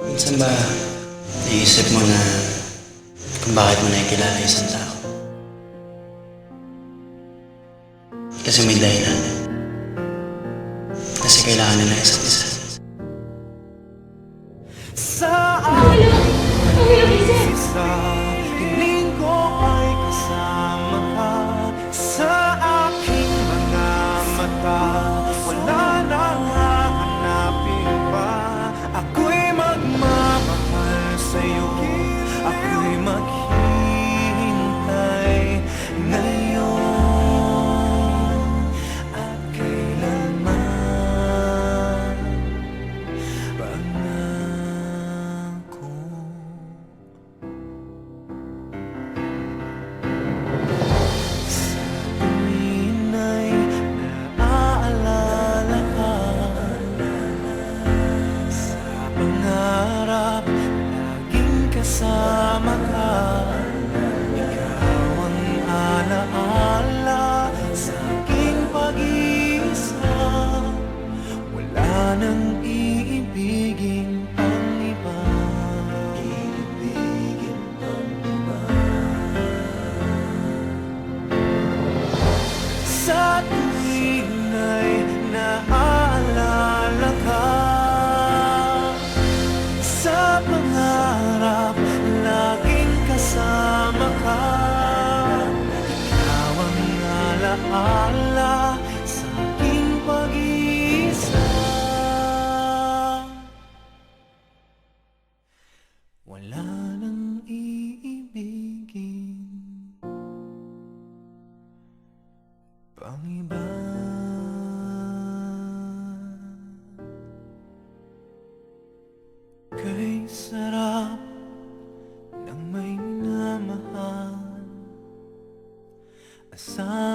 Minsan ba, naisip mo na kung bakit mo nakikilala isang tao? Kasi may dahilan. Kasi kailangan nila isa't isa. Sa tuwing ay naaalala ka Sa pangarap, laging kasama ka. Ikaw ang alaala sa aking pag-iisa. Wala pang iba Kay sarap ng may minamahal. Asahan